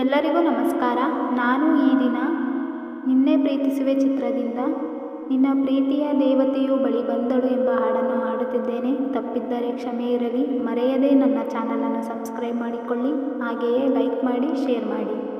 ಎಲ್ಲರಿಗೂ ನಮಸ್ಕಾರ. ನಾನು ಈ ದಿನ ನಿನ್ನೆ ಪ್ರೀತಿಸುವೆ ಚಿತ್ರದಿಂದ ನಿನ್ನ ಪ್ರೀತಿಯ ದೇವತೆಯು ಬಳಿ ಬಂದಳು ಎಂಬ ಹಾಡನ್ನು ಹಾಡುತ್ತಿದ್ದೇನೆ. ತಪ್ಪಿದ್ದರೆ ಕ್ಷಮೆ ಇರಲಿ. ಮರೆಯದೆ ನನ್ನ ಚಾನಲನ್ನು ಸಬ್ಸ್ಕ್ರೈಬ್ ಮಾಡಿಕೊಳ್ಳಿ. ಹಾಗೆಯೇ ಲೈಕ್ ಮಾಡಿ, ಶೇರ್ ಮಾಡಿ.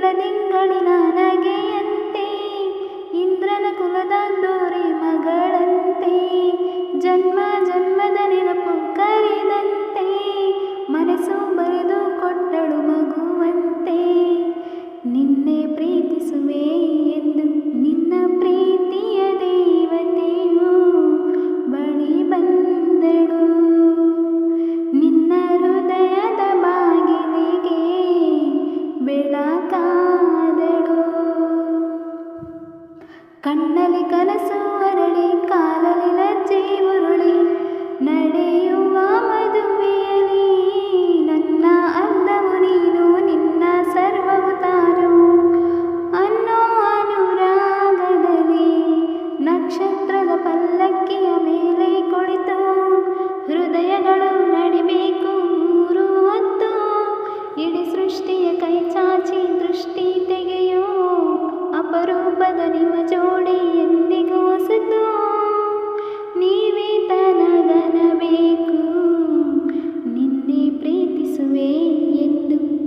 ಬೆಳದಿಂಗಳಿನ ನಗೆಯಂತೆ ಇಂದ್ರನ ಕುಲದ ಮಗಳಂತೆ. ಜನ್ಮ ಜನ್ಮದ ನೆನಪು ಕರೆದಂತೆ. ಮನಸ್ಸು ಕಣ್ಣಲ್ಲಿ ಕನಸು ಅರಳಿ, ಕಾಲಲ್ಲಿ ಲಜ್ಜೆ ಉರುಳಿ, ನಡೆಯುವ ಮದುವೆಯಲ್ಲಿ ನನ್ನ ಅಂದವು ನೀನು, ನಿನ್ನ ಸರ್ವವು ತಾರು. ಅನ್ನೋ ಅನುರಾಗದಲ್ಲಿ ನಕ್ಷತ್ರದ ಪಲ್ಲಕ್ಕಿಯ ಮೇಲೆ ಕುಳಿತು ಹೃದಯಗಳು எட்டும்